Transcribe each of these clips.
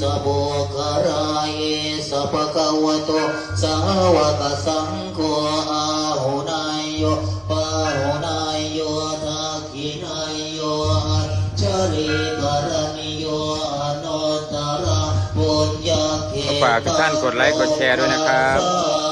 สบุคารายสัพพะคะวะโตสาวกสังโฆอาหุนายโยปาหุนายโยทักขินายโยอัจฉริกรณิโยอนุตตระปุญญาเขฝากทุกท่านกดไลค์กดแชร์ด้วยนะครับ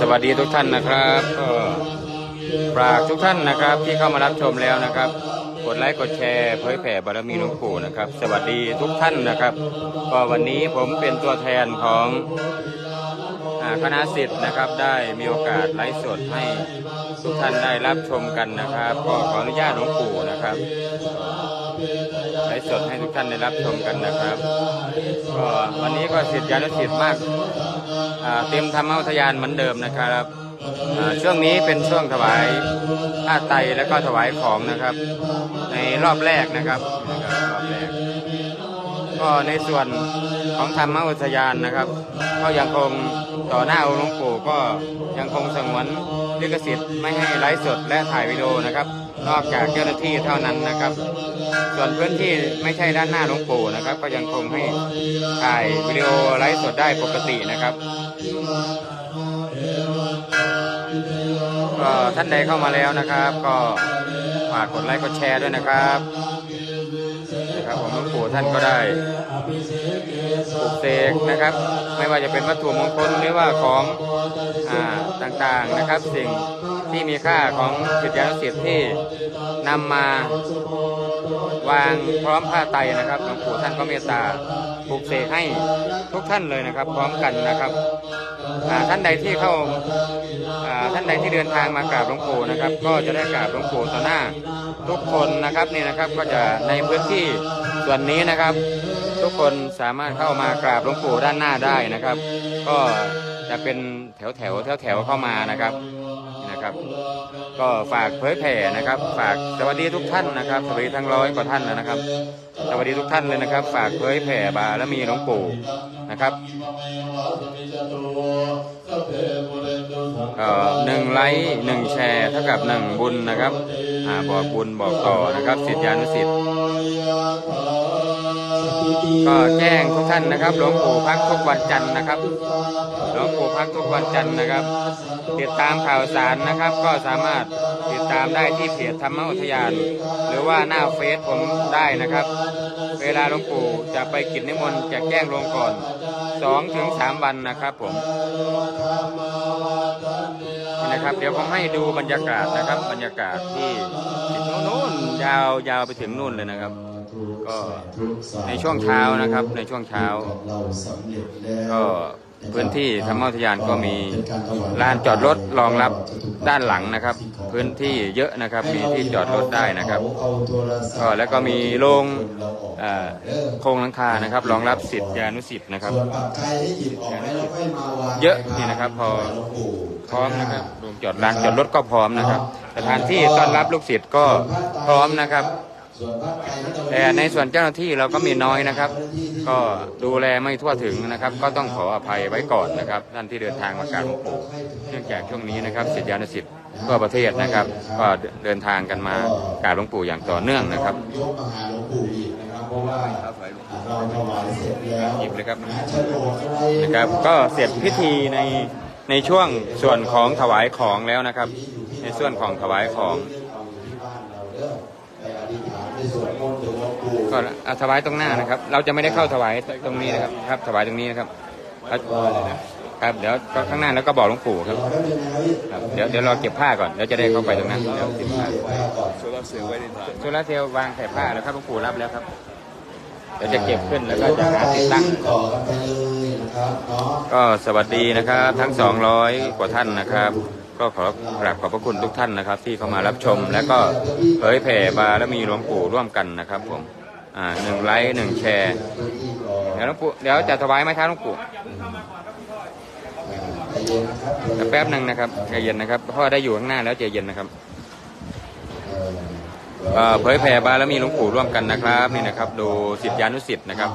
สวัสดีทุกท่านนะครับก็ฝากทุกท่านนะครับที่เข้ามารับชมแล้วนะครับ กดไลค์กดแชร์เผยแผ่บารมีหลวงปู่นะครับ สวัสดีทุกท่านนะครับ ก็วันนี้ผมเป็นตัวแทนของคณะสิทธิ์นะครับได้มีโอกาสไลฟ์สดให้ทุกท่านได้รับชมกันนะครับ ก็ขออนุญาตหลวงปู่นะครับ ฟ์สดให้ทุกท่านได้รับชมกันนะครับ ก็วันนี้ก็สิทธิ์ยานุสิทธิ์มากเตรียมธรรมอุทยานเหมือนเดิมนะครับอ่าช่วงนี้เป็นช่วงถวายผ้าไตรแล้วก็ถวายของนะครับ ในรอบแรกนะครับนะครับรอบแรกก็ในส่วนของธรรมอุทยานนะครับ ก็ยังคงต่อหน้าองค์หลวงปู่ก็ยังคงสงวนลิขสิทธิ์ไม่ให้ไลฟ์สดและถ่ายวิดีโอนะครับ นอกจากเจ้าหน้าที่เท่านั้นนะครับ ส่วนพื้นที่ไม่ใช่ด้านหน้าหลวงปู่นะครับ ก็ยังคงให้ถ่ายวิดีโอไลฟ์สดได้ปกตินะครับก็ท่านใดเข้ามาแล้วนะครับ ก็ฝากกดไลค์กดแชร์ด้วยนะครับ หลวงปู่ท่านก็ได้ปลุกเสกนะครับ ไม่ว่าจะเป็นวัตถุมงคลหรือว่าของอ่าต่างๆนะครับ สิ่งที่มีค่าของจิตยานุสิทธิ์ที่นำมา วางพร้อมผ้าไตรนะครับหลวงปู่ท่านก็เมตตาปลูกเสกให้ทุกท่านเลยนะครับ พร้อมกันนะครับท่านใดที่เข้าท่านใดที่เดินทางมากราบหลวงปู่นะครับ ก็จะได้กราบหลวงปู่ต่อหน้า ทุกคนนะครับนี่นะครับก็จะในพื้นที่ส่วนนี้นะครับ ทุกคนสามารถเข้ามากราบหลวงปู่ด้านหน้าได้นะครับ ก็จะเป็นแถวแถวแถวแถวเข้ามานะครับ นะครับ ก็ฝากเผยแผ่นะครับ ฝากสวัสดีทุกท่านนะครับสวัสดีทั้งร้อยกว่าท่านแล้วนะครับ สวัสดีทุกท่านเลยนะครับ ฝากเผยแผ่บารมีหลวงปู่นะครับหนึ่งไลค์หนึ่งแชร์เท่ากับหนึ่งบุญนะครับอบอกบุญบอกต่อนะครับสิทธิานุสิทธิ์ ก็แจ้งทุกท่านนะครับ หลวงปู่พักทุกวันจันทร์นะครับ หลวงปู่พักทุกวันจันทร์นะครับ ติดตามข่าวสารนะครับ ก็สามารถติดตามได้ที่เพจธรรมอุทยาน หรือว่าหน้าเฟซผมได้นะครับ เวลาหลวงปู่จะไปกิจนิมนต์จะแจ้งลงก่อนสองถึงสามวันนะครับผมนะครับ เดี๋ยวผมให้ดูบรรยากาศนะครับ บรรยากาศที่ติดนู่นยาวยาวไปถึงนู่นเลยนะครับ ก็ในช่วงเช้านะครับในช่วงเช้า ก็พื้นที่ธรรมอุทยานก็มีลานจอดรถรองรับด้านหลังนะครับ พื้นที่เยอะนะครับมีที่จอดรถได้นะครับก็แล้วก็มีโรงเอ่อโครงหลังคานะครับ รองรับสิทธิานุสิทธิ์นะครับส่วนปัจจัยที่หยิบออกแล้วเราค่อยมาวางเยอะนี่นะครับ พอพร้อมนะครับโรงจอดลานจอดรถก็พร้อมนะครับ สถานที่ต้อนรับลูกศิษย์ก็พร้อมนะครับ ส่วนผ้าไตรก็จะแต่ในส่วนเจ้าหน้าที่เราก็มีน้อยนะครับ ก็ดูแลไม่ทั่วถึงนะครับ ก็ต้องขออภัยไว้ก่อนนะครับท่านที่เดินทางมากราบหลวงปู่เนื่องจากช่วงนี้นะครับศิษยานุศิษย์ทั่วประเทศนะครับ ก็เดินทางกันมากราบหลวงปู่อย่างต่อเนื่องนะครับยกมาหาหลวงปู่อีกนะครับเพราะว่าเราถวายเสร็จแล้วหยิบเลยครับนะโฉนดอะไรนะครับก็เสร็จพิธีในในช่วงส่วนของถวายของแล้วนะครับ ในส่วนของถวายของ ไปอธิษฐานในส่วนมนต์ถึง หลวงปู่ก็เอาถวายตรงหน้านะครับ เราจะไม่ได้เข้าถวายตรงนี้นะครับครับ ถวายตรงนี้นะครับครับเดี๋ยวก็ข้างหน้าแล้วก็บอกหลวงปู่ครับเป็นยังไงครับ เดี๋ยวเดี๋ยวรอเก็บผ้าก่อนเดี๋ยวจะได้เข้าไปตรงนั้นเดี๋ยวเก็บผ้าโซลาเซลล์ไว้ในถังโซลาเซลล์วางใส่ผ้าแล้วครับหลวงปู่รับแล้วครับเดี๋ยวจะเก็บขึ้นแล้วก็จะหาติดตั้งกันเลยนะครับก็สวัสดีนะครับ ทั้ง 200 กว่าท่านนะครับ ก็ขอกราบขอบพระคุณทุกท่านนะครับ ที่เข้ามารับชม และก็เผยแผ่บารมีหลวงปู่ร่วมกันนะครับผม อ่าหนึ่งไลค์หนึ่งแชร์เดี๋ยวหลวงปู่เดี๋ยวจะถวายไหมครับหลวงปู่แป๊บหนึ่งนะครับใจเย็นนะครับเพราะว่าได้อยู่ข้างหน้าแล้วใจเย็นนะครับเอ่อเผยแผ่บารมีหลวงปู่ร่วมกันนะครับนี่นะครับ ดูสิทธิานุสิทธ์นะครับ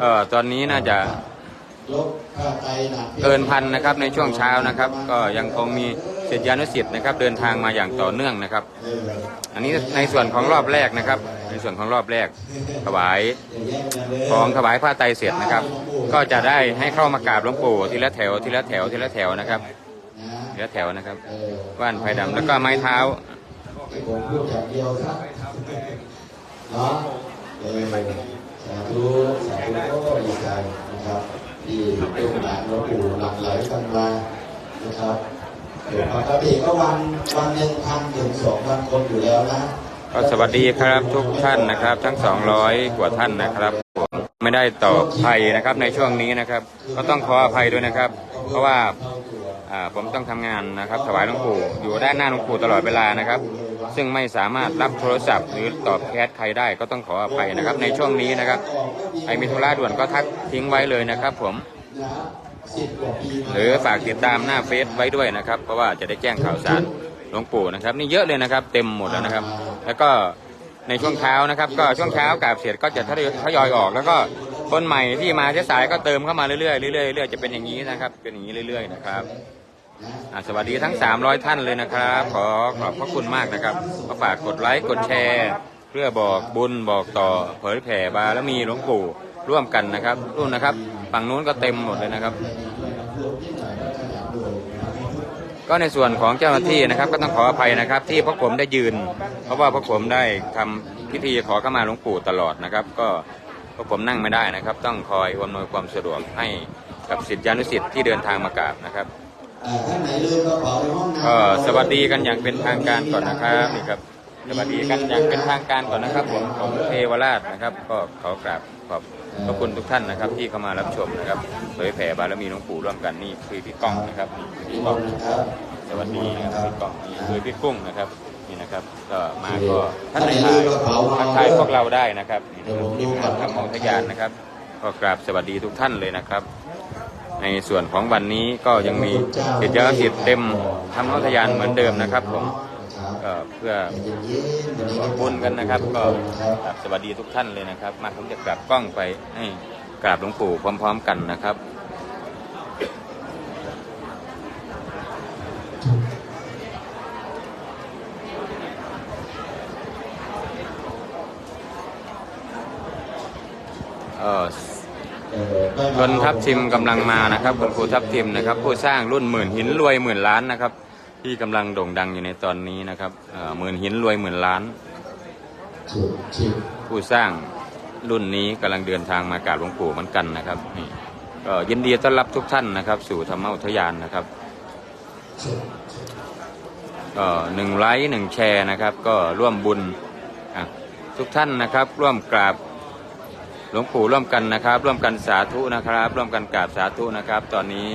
เอ่อตอนนี้น่าจะเกินพันนะครับในช่วงเช้านะครับ ก็ยังคงมี ศิษยานุศิษย์นะครับ เดินทางมาอย่างต่อเนื่องนะครับ อันนี้ในส่วนของรอบแรกนะครับ ในส่วนของรอบแรกถวายของถวายผ้าไตรเสร็จนะครับ ก็จะได้ให้เข้ามากราบหลวงปู่ทีละแถวทีละแถวทีละแถวนะครับทีละแถวนะครับว่านไผ่ดำแล้วก็ไม้เท้าผมพูดคำเดียวครับเนาะเออสาธุสาธุก็ดีใจนะครับที่ลูกหลานหลวงปู่หลังไหลกันมานะครับ ปกติก็วันวันหนึ่งพันถึงสองพันคนอยู่แล้วนะก็สวัสดีครับทุกท่านนะครับ ทั้ง 200 กว่าท่านนะครับผมไม่ได้ตอบภัยนะครับในช่วงนี้นะครับ ก็ต้องขออภัยด้วยนะครับ เพราะว่าผมต้องทำงานนะครับ ถวายหลวงปู่อยู่ด้านหน้าหลวงปู่ตลอดเวลานะครับ ซึ่งไม่สามารถรับโทรศัพท์ หรือตอบแชทใครได้ก็ต้องขออภัยนะครับ ในช่วงนี้นะครับใครมีธุระด่วนก็ทักทิ้งไว้เลยนะครับ ผม หรือฝากติดตามหน้าเฟซไว้ด้วยนะครับ เพราะว่าจะได้แจ้งข่าวสารหลวงปู่นะครับ นี่เยอะเลยนะครับ เต็มหมดแล้วนะครับ แล้วก็ในช่วงเช้านะครับ ก็ช่วงเช้ากาบเสร็จก็จะทยอยออก แล้วก็คนใหม่ที่มาเชสายก็เติมเข้ามาเรื่อยๆเรื่อยๆเรื่อยๆจะเป็นอย่างนี้นะครับ เป็นอย่างนี้เรื่อย ๆ นะครับสวัสดีทั้ง 300 ท่านเลยนะครับ ขอขอบพระคุณมากนะครับก็ฝากกดไลค์กดแชร์ เพื่อบอกบุญบอกต่อเผยแผ่บารมีหลวงปู่ร่วมกันนะครับรุ่นนะครับ ฝั่งนู้นก็เต็มหมดเลยนะครับ ก็ในส่วนของเจ้าหน้าที่นะครับ ก็ต้องขออภัยนะครับ ที่พวกผมได้ยืน เพราะว่าพวกผมได้ทำพิธีขอเข้ามาหลวงปู่ตลอดนะครับ ก็พวกผมนั่งไม่ได้นะครับ ต้องคอยอำนวยความสะดวกให้กับศิษยานุศิษย์ที่เดินทางมากราบนะครับก็สวัสดีกันอย่างเป็นทางการก่อนนะครับนี่ครับสวัสดีกันอย่างเป็นทางการก่อนนะครับผมของเทวราชนะครับ ก็ขอกราบขอบ พระคุณทุกท่านนะครับที่เข้ามารับชมนะครับเผยแผ่บารมีหลวงปู่ร่วมกันนี่คือพี่ก้องนะครับนี่คือพี่ก้องนะครับสวัสดีนะครับพี่ก้องนี่คือพี่กุ้งนะครับนี่นะครับก็มาก็ทัท่านกไหนทาลืยมกระเป๋าทักทายพวกเราได้นะครับนี่เดี๋ยวผมทีมดูก่งาอนนทำของทยานนะครับก็กราบสวัสดีทุกท่านเลยนะครับ ในส่วนของวันนี้ก็ยังมีเกียรติยศสิทธิ์เต็มทำนทยานเหมือนเดิมนะครับผม ก็เพื่อเย็นๆวันนี้ขอบคุณกันนะครับ ก็กราบสวัสดีทุกท่านเลยนะครับ มาผมจะกราบกล้องไปให้กราบหลวงปู่พร้อม ๆ กันนะครับเออคนทัพทิมกำลังมานะครับคุณครูทัพทิมนะครับ ผู้สร้างรุ่นหมื่นหินรวยหมื่นล้านนะครับ ที่กำลังโด่งดังอยู่ในตอนนี้นะครับเหมื่นหินรวยหมื่นล้าน ผู้สร้างรุ่นนี้กำลังเดินทางมากราบหลวงปู่เหมือนกันนะครับนี่ก็ยินดีต้อนรับทุกท่านนะครับ สู่ธรรมอุทยานนะครับก็หนึ่งไลค์หนึ่งแชร์นะครับ ก็ร่วมบุญทุกท่านนะครับ ร่วมกราบหลวงปู่ร่วมกันนะครับ ร่วมกันสาธุนะครับ ร่วมกันกราบสาธุนะครับ ตอนนี้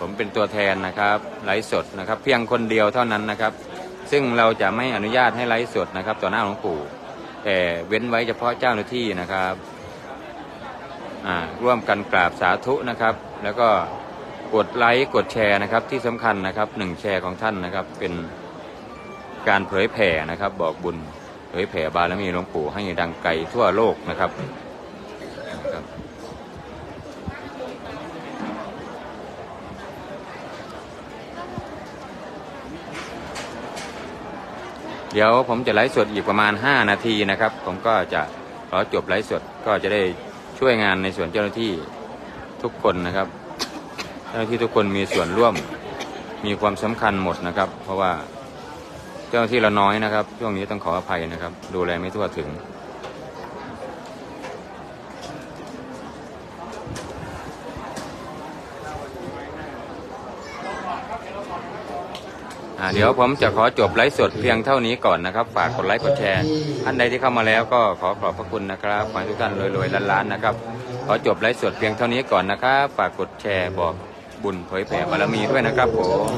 ผมเป็นตัวแทนนะครับไลฟ์สดนะครับ เพียงคนเดียวเท่านั้นนะครับ ซึ่งเราจะไม่อนุญาตให้ไลฟ์สดนะครับ ต่อหน้าหลวงปู่แต่เว้นไว้เฉพาะเจ้าหน้าที่นะครับร่วมกันกราบสาธุนะครับ แล้วก็กดไลค์กดแชร์นะครับที่สำคัญนะครับหนึ่งแชร์ของท่านนะครับ เป็นการเผยแผ่นะครับ บอกบุญเผยแผ่บารมีหลวงปู่ให้ดังไกลทั่วโลกนะครับ ดี๋ยวผมจะไลฟ์สดอีกประมาณ 5 นาทีนะครับ ผมก็จะขอจบไลฟ์สดก็จะได้ช่วยงานในส่วนเจ้าหน้าที่ทุกคนนะครับ เจ้าหน้าที่ทุกคนมีส่วนร่วมมีความสำคัญหมดนะครับ เพราะว่าเจ้าหน้าที่เราน้อยนะครับช่วงนี้ต้องขออภัยนะครับ ดูแลไม่ทั่วถึง เดี๋ยวผมจะขอจบไลฟ์สดเพียงเท่านี้ก่อนนะครับ ฝากกดไลค์กดแชร์ท่านใดที่เข้ามาแล้วก็ขอขอบพระคุณนะครับขอให้ทุกท่านรวยๆล้านๆนะครับขอจบไลฟ์สดเพียงเท่านี้ก่อนนะครับฝากกดแชร์บอกบุญเผยแผ่บารมีด้วยนะครับผม